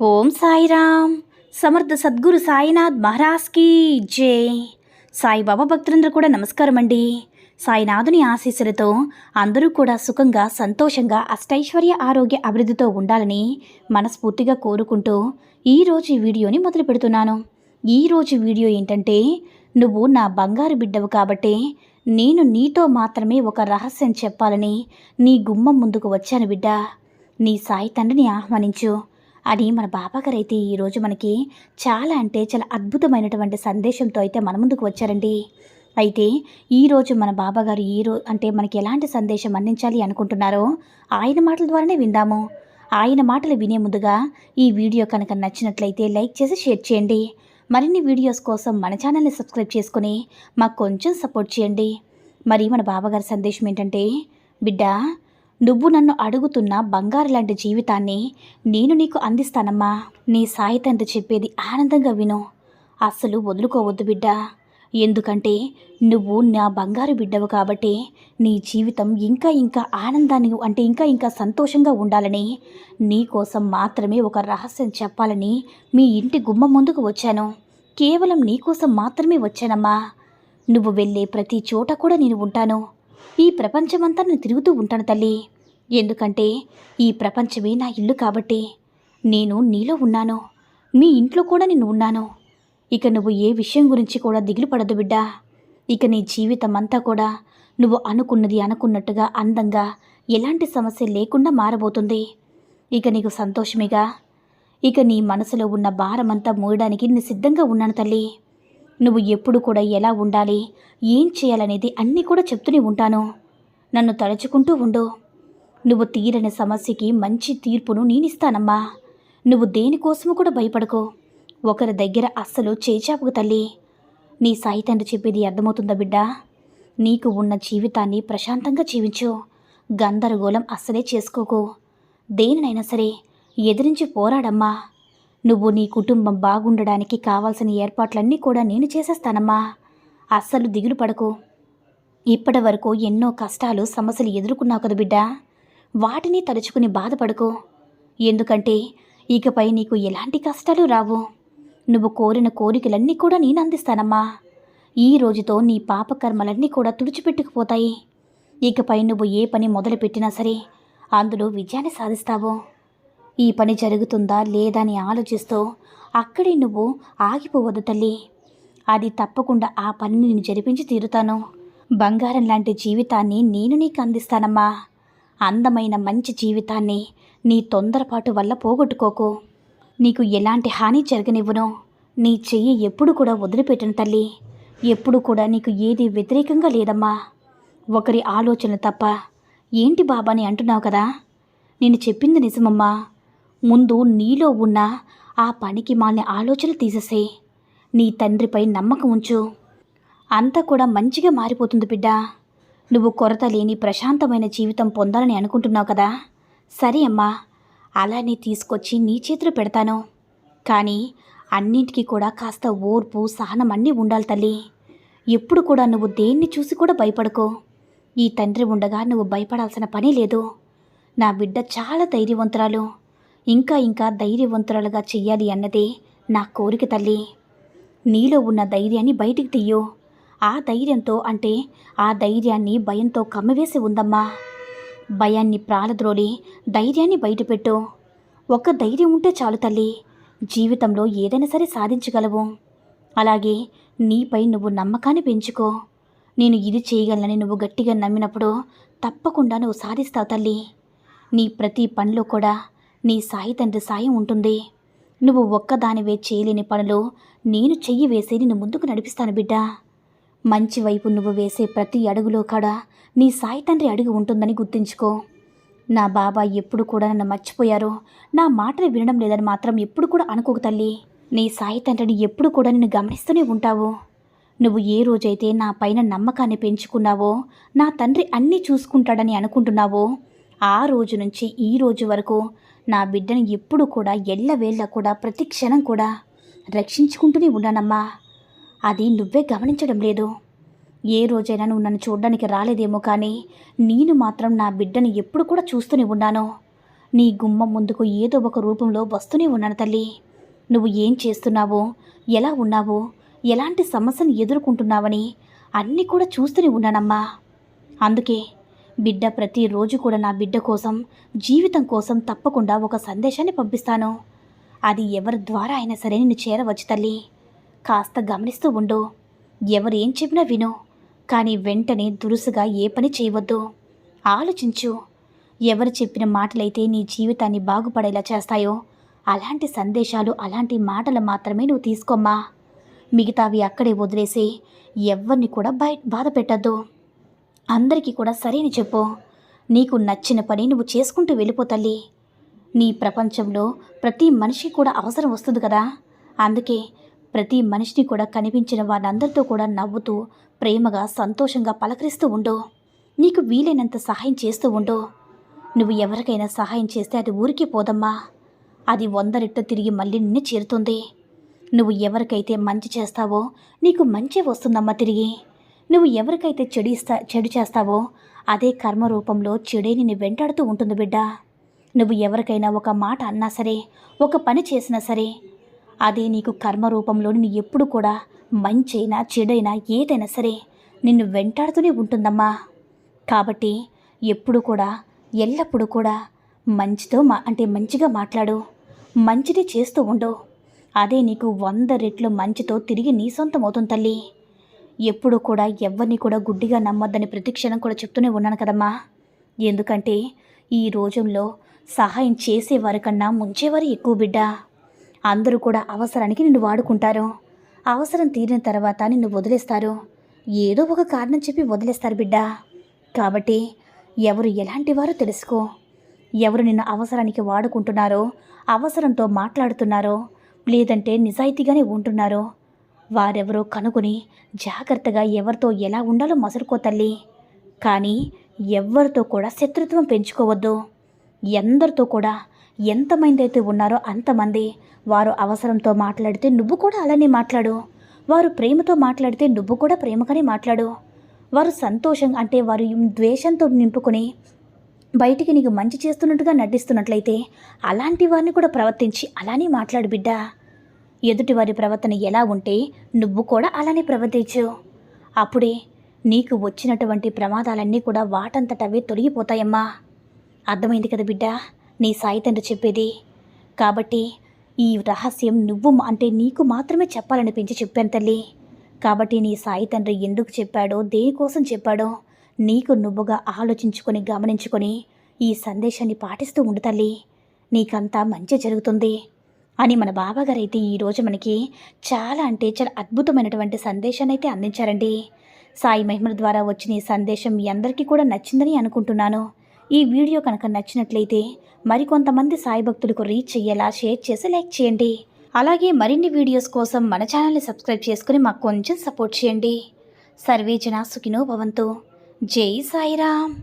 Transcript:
ఓం సాయిరామ్. సమర్థ సద్గురు సాయినాథ్ మహారాజ్కి జై. సాయిబాబా భక్తులందరూ కూడా నమస్కారం అండి. సాయినాథుని ఆశీస్సులతో అందరూ కూడా సుఖంగా సంతోషంగా అష్టైశ్వర్య ఆరోగ్య అభివృద్ధితో ఉండాలని మనస్ఫూర్తిగా కోరుకుంటూ ఈరోజు ఈ వీడియోని మొదలు పెడుతున్నాను. ఈరోజు వీడియో ఏంటంటే నువ్వు నా బంగారు బిడ్డవు కాబట్టి నేను నీతో మాత్రమే ఒక రహస్యం చెప్పాలని నీ గుమ్మం ముందుకు వచ్చాను బిడ్డ. నీ సాయి తండ్రిని ఆహ్వానించు. అని మన బాబాగారు అయితే ఈరోజు మనకి చాలా అంటే చాలా అద్భుతమైనటువంటి సందేశంతో అయితే మన ముందుకు వచ్చారండి. అయితే ఈరోజు మన బాబాగారు ఈ అంటే మనకి ఎలాంటి సందేశం అందించాలి అనుకుంటున్నారో ఆయన మాటల ద్వారానే విందాము. ఆయన మాటలు వినే ముందుగా ఈ వీడియో కనుక నచ్చినట్లయితే లైక్ చేసి షేర్ చేయండి. మరిన్ని వీడియోస్ కోసం మన ఛానల్ని సబ్స్క్రైబ్ చేసుకుని మాకు కొంచెం సపోర్ట్ చేయండి. మరి మన బాబాగారి సందేశం ఏంటంటే బిడ్డ నువ్వు నన్ను అడుగుతున్న బంగారు లాంటి జీవితాన్ని నేను నీకు అందిస్తానమ్మా. నీ సాయి తండ్రి చెప్పేది ఆనందంగా విను. అస్సలు వదులుకోవద్దు బిడ్డ. ఎందుకంటే నువ్వు నా బంగారు బిడ్డవు కాబట్టి నీ జీవితం ఇంకా ఇంకా ఆనందాన్ని అంటే ఇంకా ఇంకా సంతోషంగా ఉండాలని నీ కోసం మాత్రమే ఒక రహస్యం చెప్పాలని మీ ఇంటి గుమ్మ ముందుకు వచ్చాను. కేవలం నీకోసం మాత్రమే వచ్చానమ్మా. నువ్వు వెళ్ళే ప్రతి చోట కూడా నేను ఉంటాను. ఈ ప్రపంచమంతా నేను తిరుగుతూ ఉంటాను తల్లి. ఎందుకంటే ఈ ప్రపంచమే నా ఇల్లు కాబట్టి నేను నీలో ఉన్నాను మీ ఇంట్లో కూడా నేను ఉన్నాను. ఇక నువ్వు ఏ విషయం గురించి కూడా దిగులు పడదు బిడ్డా. ఇక నీ జీవితం అంతా కూడా నువ్వు అనుకున్నది అనుకున్నట్టుగా అందంగా ఎలాంటి సమస్య లేకుండా మారబోతుంది. ఇక నీకు సంతోషమేగా? ఇక నీ మనసులో ఉన్న భారమంతా మోయడానికి నేను సిద్ధంగా ఉన్నాను తల్లి. నువ్వు ఎప్పుడు కూడా ఎలా ఉండాలి ఏం చేయాలనేది అన్నీ కూడా చెప్తూనే ఉంటాను. నన్ను తలుచుకుంటూ ఉండు. నువ్వు తీరని సమస్యకి మంచి తీర్పును నేనిస్తానమ్మా. నువ్వు దేనికోసము కూడా భయపడకో. ఒకరి దగ్గర అస్సలు చేచాపుకు తల్లి. నీ సాయి తండ్రి చెప్పేది అర్థమవుతుందా బిడ్డ? నీకు ఉన్న జీవితాన్ని ప్రశాంతంగా జీవించు. గందరగోళం అస్సలే చేసుకోకు. దేనినైనా సరే ఎదిరించి పోరాడమ్మా. నువ్వు నీ కుటుంబం బాగుండడానికి కావాల్సిన ఏర్పాట్లన్నీ కూడా నేను చేసేస్తానమ్మా. అస్సలు దిగులు పడకు. ఇప్పటి వరకు ఎన్నో కష్టాలు సమస్యలు ఎదుర్కొన్నావు కదా బిడ్డా. వాటిని తలుచుకుని బాధపడుకో. ఎందుకంటే ఇకపై నీకు ఎలాంటి కష్టాలు రావు. నువ్వు కోరిన కోరికలన్నీ కూడా నేను అందిస్తానమ్మా. ఈ రోజుతో నీ పాపకర్మలన్నీ కూడా తుడిచిపెట్టుకుపోతాయి. ఇకపై నువ్వు ఏ పని మొదలుపెట్టినా సరే అందులో విజయాన్ని సాధిస్తావు. ఈ పని జరుగుతుందా లేదా అని ఆలోచిస్తూ అక్కడే నువ్వు ఆగిపోవద్దు తల్లి. అది తప్పకుండా ఆ పనిని నేను జరిపించి తీరుతాను. బంగారం లాంటి జీవితాన్ని నేను నీకు అందిస్తానమ్మా. అందమైన మంచి జీవితాన్ని నీ తొందరపాటు వల్ల పోగొట్టుకోకు. నీకు ఎలాంటి హాని జరగనివ్వను. నీ చెయ్యి ఎప్పుడు కూడా వదిలిపెట్టను తల్లి. ఎప్పుడు కూడా నీకు ఏది వ్యతిరేకంగా లేదమ్మా. ఒకరి ఆలోచన తప్ప ఏంటి బాబాని అంటున్నావు కదా? నేను చెప్పింది నిజమమ్మా. ముందు నీలో ఉన్న ఆ పనికి మాలిన ఆలోచన తీసేసే నీ తండ్రిపై నమ్మకం ఉంచు. అంతా కూడా మంచిగా మారిపోతుంది బిడ్డ. నువ్వు కొరత లేని ప్రశాంతమైన జీవితం పొందాలని అనుకుంటున్నావు కదా? సరే అమ్మా అలానే తీసుకొచ్చి నీ చేతిలో పెడతాను. కానీ అన్నింటికీ కూడా కాస్త ఓర్పు సహనం అన్నీ ఉండాలి తల్లి. ఎప్పుడు కూడా నువ్వు దేన్ని చూసి కూడా భయపడకో. ఈ తండ్రి ఉండగా నువ్వు భయపడాల్సిన పని లేదు. నా బిడ్డ చాలా ధైర్యవంతురాలు. ఇంకా ఇంకా ధైర్యవంతురాలుగా చెయ్యాలి అన్నదే నా కోరిక తల్లి. నీలో ఉన్న ధైర్యాన్ని బయటికి తీయు. ఆ ధైర్యంతో అంటే ఆ ధైర్యాన్ని భయంతో కమ్మివేసి ఉందమ్మా. భయాన్ని ప్రాలద్రోలి ధైర్యాన్ని బయటపెట్టు. ఒక్క ధైర్యం ఉంటే చాలు తల్లి. జీవితంలో ఏదైనా సరే సాధించగలవు. అలాగే నీపై నువ్వు నమ్మకాన్ని పెంచుకో. నేను ఇది చేయగలనని నువ్వు గట్టిగా నమ్మినప్పుడు తప్పకుండా నువ్వు సాధిస్తావు తల్లి. నీ ప్రతి పనిలో కూడా నీ సాయి తండ్రి సాయం ఉంటుంది. నువ్వు ఒక్కదానివే చేయలేని పనులు నేను చెయ్యి వేసి నిన్ను ముందుకు నడిపిస్తాను బిడ్డా. మంచి వైపు నువ్వు వేసే ప్రతి అడుగులో కూడా నీ సాయి తండ్రి అడుగు ఉంటుందని గుర్తుంచుకో. నా బాబా ఎప్పుడు కూడా నన్ను మర్చిపోయారు నా మాటలు వినడం లేదని మాత్రం ఎప్పుడు కూడా అనుకోకు తల్లి. నీ సాయి తండ్రిని ఎప్పుడు కూడా నిన్ను గమనిస్తూనే ఉంటావు. నువ్వు ఏ రోజైతే నా పైన నమ్మకాన్ని పెంచుకున్నావో నా తండ్రి అన్నీ చూసుకుంటాడని అనుకుంటున్నావో ఆ రోజు నుంచి ఈ రోజు వరకు నా బిడ్డను ఎప్పుడు కూడా ఎల్లవేళ్ళ కూడా ప్రతి క్షణం కూడా రక్షించుకుంటూనే ఉన్నానమ్మా. అది నువ్వే గమనించడం లేదు. ఏ రోజైనా నువ్వు నన్ను చూడడానికి రాలేదేమో కానీ నేను మాత్రం నా బిడ్డని ఎప్పుడు కూడా చూస్తూనే ఉన్నాను. నీ గుమ్మం ముందుకు ఏదో ఒక రూపంలో వస్తూనే ఉన్నాను తల్లి. నువ్వు ఏం చేస్తున్నావో ఎలా ఉన్నావో ఎలాంటి సమస్యను ఎదుర్కొంటున్నావని అన్నీ కూడా చూస్తూనే ఉన్నానమ్మా. అందుకే బిడ్డ ప్రతిరోజు కూడా నా బిడ్డ కోసం జీవితం కోసం తప్పకుండా ఒక సందేశాన్ని పంపిస్తాను. అది ఎవరి ద్వారా అయినా సరే నిన్ను చేరవచ్చు తల్లి. కాస్త గమనిస్తూ ఉండు. ఎవరేం చెప్పినా విను. కానీ వెంటనే దురుసుగా ఏ పని చేయవద్దు. ఆలోచించు. ఎవరు చెప్పిన మాటలైతే నీ జీవితాన్ని బాగుపడేలా చేస్తాయో అలాంటి సందేశాలు అలాంటి మాటలు మాత్రమే నువ్వు తీసుకోమ్మా. మిగతావి అక్కడే వదిలేసి ఎవరిని కూడా బయ బాధ పెట్టద్దు. అందరికీ కూడా సరేని చెప్పు. నీకు నచ్చిన పని నువ్వు చేసుకుంటూ వెళ్ళిపో తల్లి. నీ ప్రపంచంలో ప్రతి మనిషి కూడా అవసరం వస్తుంది కదా. అందుకే ప్రతి మనిషిని కూడా కనిపించిన వారందరితో కూడా నవ్వుతూ ప్రేమగా సంతోషంగా పలకరిస్తూ ఉండు. నీకు వీలైనంత సహాయం చేస్తూ ఉండు. నువ్వు ఎవరికైనా సహాయం చేస్తే అది ఊరికి పోదమ్మా. అది వందరిట్ట తిరిగి మళ్ళీ నిన్ను చేరుతుంది. నువ్వు ఎవరికైతే మంచి చేస్తావో నీకు మంచి వస్తుందమ్మా తిరిగి. నువ్వు ఎవరికైతే చెడు ఇస్తా చెడు చేస్తావో అదే కర్మ రూపంలో చెడే నిన్ను వెంటాడుతూ ఉంటుంది బిడ్డ. నువ్వు ఎవరికైనా ఒక మాట అన్నా సరే ఒక పని చేసినా సరే అదే నీకు కర్మ రూపంలో నిన్ను ఎప్పుడు కూడా మంచైనా చెడైనా ఏదైనా సరే నిన్ను వెంటాడుతూనే ఉంటుందమ్మా. కాబట్టి ఎప్పుడు కూడా ఎల్లప్పుడూ కూడా మంచితో మా అంటే మంచిగా మాట్లాడు. మంచిది చేస్తూ ఉండు. అదే నీకు వంద రెట్లు మంచితో తిరిగి నీ సొంతం అవుతుంది తల్లి. ఎప్పుడు కూడా ఎవరిని కూడా గుడ్డిగా నమ్మొద్దని ప్రతిక్షణం కూడా చెప్తూనే ఉన్నాను కదమ్మా. ఎందుకంటే ఈ రోజుల్లో సహాయం చేసేవారి కన్నా ముంచేవారు ఎక్కువ బిడ్డ. అందరూ కూడా అవసరానికి నిన్ను వాడుకుంటారు. అవసరం తీరిన తర్వాత నిన్ను వదిలేస్తారు. ఏదో ఒక కారణం చెప్పి వదిలేస్తారు బిడ్డ. కాబట్టి ఎవరు ఎలాంటి వారో తెలుసుకో. ఎవరు నిన్ను అవసరానికి వాడుకుంటున్నారో అవసరంతో మాట్లాడుతున్నారో లేదంటే నిజాయితీగానే ఉంటున్నారో వారెవరో కనుగొని జాగ్రత్తగా ఎవరితో ఎలా ఉండాలో మసురుకో తల్లి. కానీ ఎవరితో కూడా శత్రుత్వం పెంచుకోవద్దు. ఎందరితో కూడా ఎంతమంది అయితే ఉన్నారో అంతమంది వారు అవసరంతో మాట్లాడితే నువ్వు కూడా అలానే మాట్లాడు. వారు ప్రేమతో మాట్లాడితే నువ్వు కూడా ప్రేమగానే మాట్లాడు. వారు సంతోషం అంటే వారు ద్వేషంతో నింపుకొని బయటికి నీకు మంచి చేస్తున్నట్టుగా నటిస్తున్నట్లయితే అలాంటి వారిని కూడా ప్రవర్తించి అలానే మాట్లాడు బిడ్డ. ఎదుటివారి ప్రవర్తన ఎలా ఉంటే నువ్వు కూడా అలానే ప్రవర్తించు. అప్పుడే నీకు వచ్చినటువంటి ప్రమాదాలన్నీ కూడా వాటంతటవే తొలగిపోతాయమ్మా. అర్థమైంది కదా బిడ్డ? నీ సాయి తండ్రి చెప్పేది. కాబట్టి ఈ రహస్యం నువ్వు అంటే నీకు మాత్రమే చెప్పాలనిపించి చెప్పాను తల్లి. కాబట్టి నీ సాయి తండ్రి ఎందుకు చెప్పాడో దేనికోసం చెప్పాడో నీకు నువ్వుగా ఆలోచించుకొని గమనించుకొని ఈ సందేశాన్ని పాటిస్తూ ఉండు తల్లి. నీకంతా మంచి జరుగుతుంది అని మన బాబాగారు అయితే ఈరోజు మనకి చాలా అంటే చాలా అద్భుతమైనటువంటి సందేశాన్ని అయితే అందించారండి. సాయి మహిమల ద్వారా వచ్చిన ఈ సందేశం మీ అందరికీ కూడా నచ్చిందని అనుకుంటున్నాను. ఈ వీడియో కనుక నచ్చినట్లయితే మరికొంతమంది సాయి భక్తులకు రీచ్ అయ్యేలా షేర్ చేసి లైక్ చేయండి. అలాగే మరిన్ని వీడియోస్ కోసం మన ఛానల్ని సబ్స్క్రైబ్ చేసుకుని మాకు కొంచెం సపోర్ట్ చేయండి. సర్వే జనా సుఖినో భవంతు. జై సాయిరామ్.